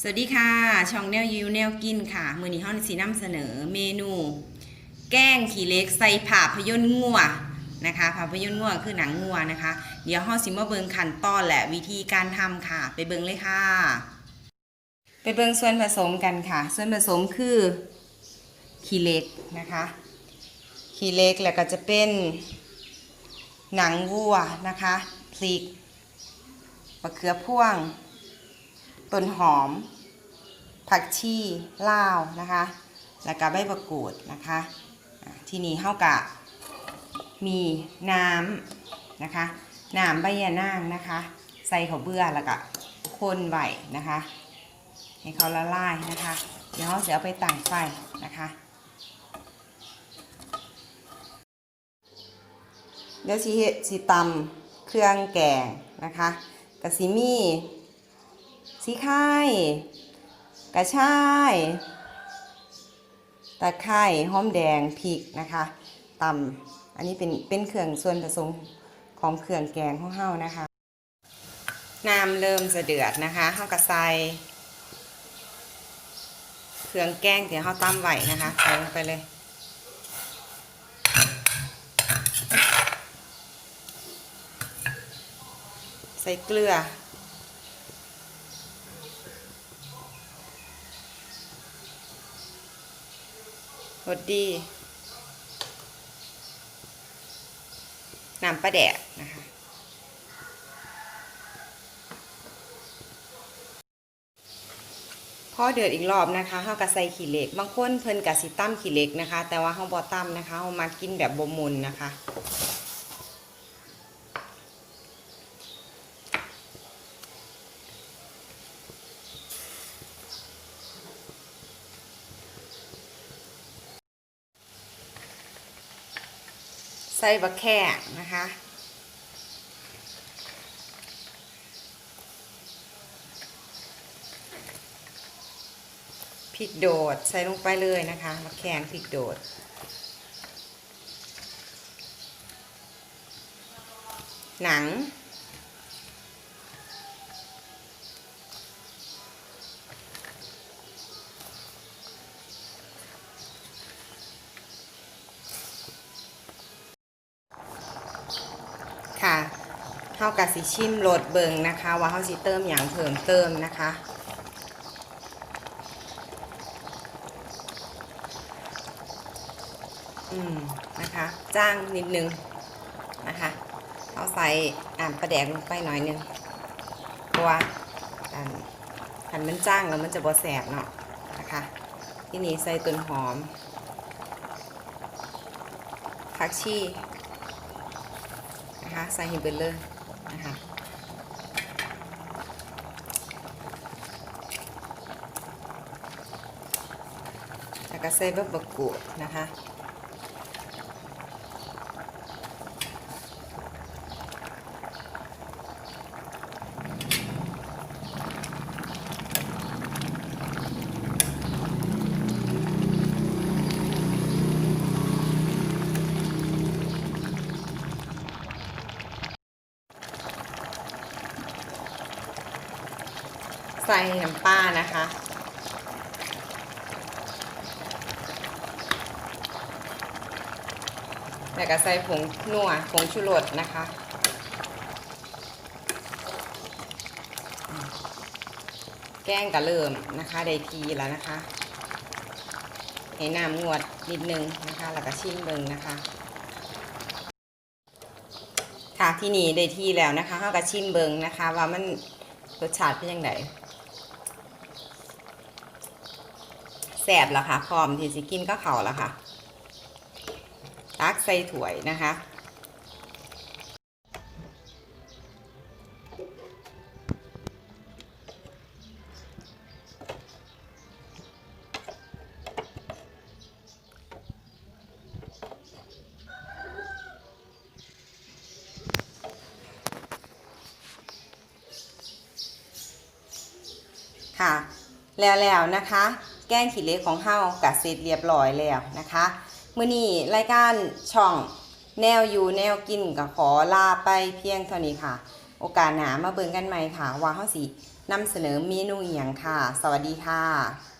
สวัสดีค่ะ ช่องแนวยิวแนวกินค่ะ มือนี้ห้องสีน้ำเสนอเมนู แกงขี่เล็กใส่ภาพยนต์งัวนะคะภาพยนตร์งัวคือหนังงัวนะคะ เดี๋ยวห้องสิมาเบิงขั้นตอนและวิธีการทำค่ะ ไปเบิงเลยค่ะ ไปเบิงส่วนผสมกันค่ะ ส่วนผสมคือขี่เล็กนะคะขี่เล็กแล้วก็จะเป็น หนังวัวนะคะพริกมะเขือพ่วง ต้นหอม ผักชีลาวนะคะ แล้วก็ใบมะกรูดนะคะทีนี้เฮากะมีน้ำนะคะน้ำใบยะนางนะคะ ใส่ข้าวเบื่อแล้วก็คนไหวนะคะ ให้เขาละลายนะคะ เดี๋ยวเราจะเอาไปตั้งไฟนะคะเดี๋ยวสิสิตำเครื่องแกงนะคะกะสิมี่ สีไข่กระชายตะไคร้หอมแดงพริกนะคะตำอันนี้เป็นเป็นเครื่องส่วนผสมของเครื่องแกงของเฮานะคะน้ำเริ่มจะเดือดนะคะเฮากระใส่เครื่องแกงที่เฮาตำไว้นะคะใส่ลงไปเลยใส่เกลือ รสดี น้ำปลาแดกนะคะ พอเดือดอีกรอบนะคะเฮากะใส่ขี้เหล็ก บางคนเพิ่นกะสิตั้มขี้เหล็กนะคะ แต่ว่าเฮาบ่ตั้มนะคะเฮามากินแบบบ่มุนนะคะ ส่บะแค่นะคะ พริกโดดใส่ลงไปเลยนะคะมะแขงพริกโดดหนัง ค่ะ เท่ากับสิชิมโหลดเบิงนะคะ ว่าเขาสิเติมอย่างเพิ่มเติมนะคะอืมนะคะจ้างนิดนึงนะคะเอาใส่อ่านประแดกลงไปหน่อยนึงเพราะว่าอันขันมันจ้างแล้วมันจะบอแสบเนาะนะคะ ที่นี่ใส่ต้นหอมผักชีนะคะใส่ให้เบิดเลย นะคะแล้วก็ใส่เบบักกุนะคะ ใส่น้ำปลานะคะ แล้วก็ใส่ผงนัวผงชูรสนะคะ แกงก็เริ่มนะคะได้ทีแล้วนะคะให้น้ำงวดนิดนึงนะคะ แล้วก็ชิมเบิงนะคะค่ะที่นี่ได้ที่แล้วนะคะเขาก็ชิมเบิงนะคะ ว่ามันรสชาติเป็นยังไง แสบแล้วค่ะพร้อมที่สิกินก็เข่าแล้วค่ะ ตักใส่ถ้วยนะคะค่ะแล้วแล้วนะคะ แกงขี้เล็กของเฮากะเสร็จเรียบร้อยแล้วนะคะมื้อนี้รายการช่องแนวอยู่แนวกินก็ขอลาไปเพียงเท่านี้ค่ะ โอกาสหนามาเบิ่งกันใหม่ค่ะ ว่าเฮาสินำเสนอเมนูอหย่างค่ะ สวัสดีค่ะ